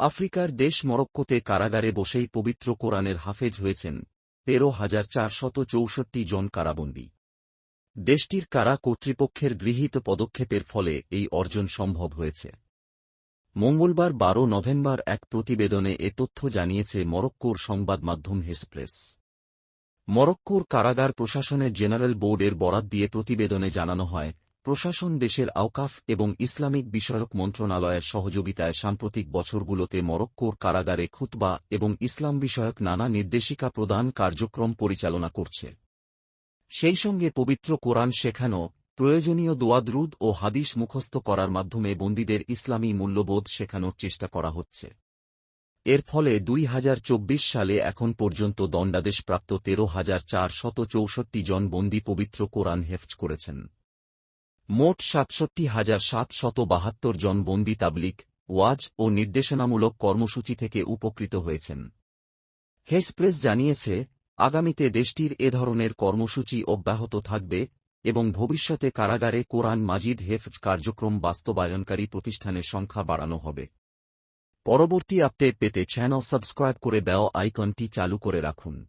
আফ্রিকার দেশ মরক্কোতে কারাগারে বসেই পবিত্র কোরআনের হাফেজ হয়েছেন তেরো হাজার চারশত চৌষট্টি জন কারাবন্দী। দেশটির কারা কর্তৃপক্ষের গৃহীত পদক্ষেপের ফলে এই অর্জন সম্ভব হয়েছে। মঙ্গলবার বারো নভেম্বর এক প্রতিবেদনে এ তথ্য জানিয়েছে মরক্কোর সংবাদ মাধ্যম হেসপ্রেস মরক্কোর কারাগার প্রশাসনের জেনারেল বোর্ডের বরাত দিয়ে প্রতিবেদনে জানানো হয় প্রশাসন দেশের আওকাফ এবং ইসলামিক বিষয়ক মন্ত্রণালয়ের সহযোগিতায় সাম্প্রতিক বছরগুলোতে মরক্কোর কারাগারে খুতবা এবং ইসলাম বিষয়ক নানা নির্দেশিকা প্রদান কার্যক্রম পরিচালনা করছে। সেই সঙ্গে পবিত্র কোরআন শেখানো, প্রয়োজনীয় দোয়াদ্রুদ ও হাদিস মুখস্থ করার মাধ্যমে বন্দীদের ইসলামী মূল্যবোধ শেখানোর চেষ্টা করা হচ্ছে। এর ফলে দুই হাজার চব্বিশ সালে এখন পর্যন্ত দণ্ডাদেশপ্রাপ্ত তেরো হাজার চারশত চৌষট্টি জন বন্দী পবিত্র কোরআন হেফজ করেছেন। মোট সাতষট্টি হাজার সাতশত বাহাত্তর জন বন্দী তাবলিক, ওয়াজ ও নির্দেশনামূলক কর্মসূচি থেকে উপকৃত হয়েছেন। হেসপ্রেস জানিয়েছে, আগামীতে দেশটির এ ধরনের কর্মসূচি অব্যাহত থাকবে এবং ভবিষ্যতে কারাগারে কোরআন মাজিদ হেফজ কার্যক্রম বাস্তবায়নকারী প্রতিষ্ঠানের সংখ্যা বাড়ানো হবে। পরবর্তী আপডেট পেতে চ্যানেল সাবস্ক্রাইব করে বেল আইকনটি চালু করে রাখুন।